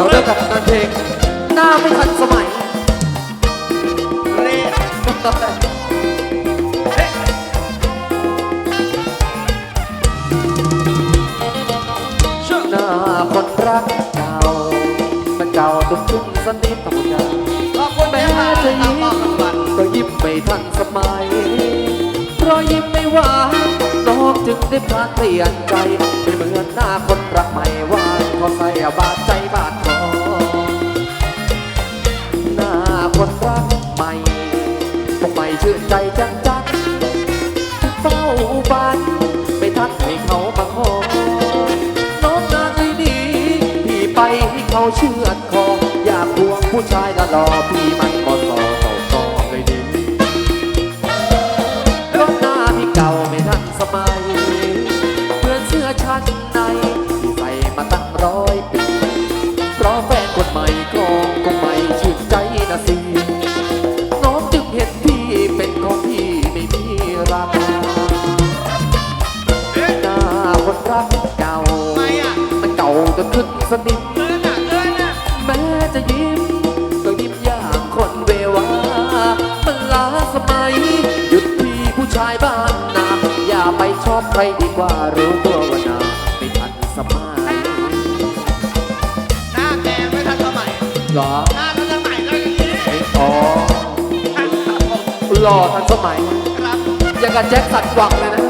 เราเริ่มกับงานเพลงหน้าไม่ทันสมัยเร่หน้าคนรักเก่า มันเก่าตุ้มตุ้มสนิทต่างกันขอบคุณแม่าจะยิ้มรางวัลก็ยิ้มไม่ทันสมัย เพราะยิ้มไม่หวานน้องจึงได้พลาดเปลี่ยนใจไม่เหมือนหน้าคนรักใหม่หวา ก็ใส่บาดใจบาดคอหน้าคนรักใหม่คงไม่ชื่นใจจังจังเฝ้าบ้านไม่ทันให้เขามาขอน้องนางเลยดีพี่ไปให้เขาเชื่อ จนขึ้นสนิมเกินอะเกินอะแม้จะยิ้มก็ยิ้มอย่างคนเววามันล้าสมัย หยุดที่ผู้ชายบ้านนาอย่าไปชอบใครดีกว่ารู้ตัวว่านาไม่ทันสมัยหน้าแกไม่ทันสมัยเหรอหน้าทันสมัยก็อย่างนี้อ๋อหล่อทันสมัย ครับ อย่างกับแจ็คสันหวังเลยนะ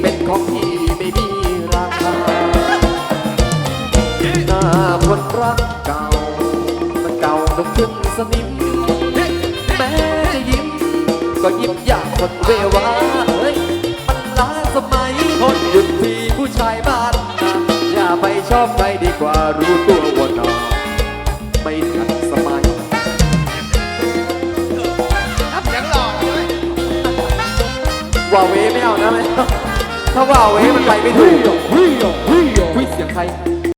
เป็นของพี่ไม่มีราคาหน้าคนรักเก่ามันเก่าจนขึ้นสนิมแม้จะยิ้ม ก็ยิ้มอยางคนเววาเฮ้ยมันล้าสมัยคนหยุดทีผู้ชายบ้าน อย่าไปชอบใครดีกว่ารู้ตัวว่านาไม่ทัน ว่าเวไม่เอานะไม่เอาถ้าว่าเวมันไปไม่ถูกวิเสียงใคร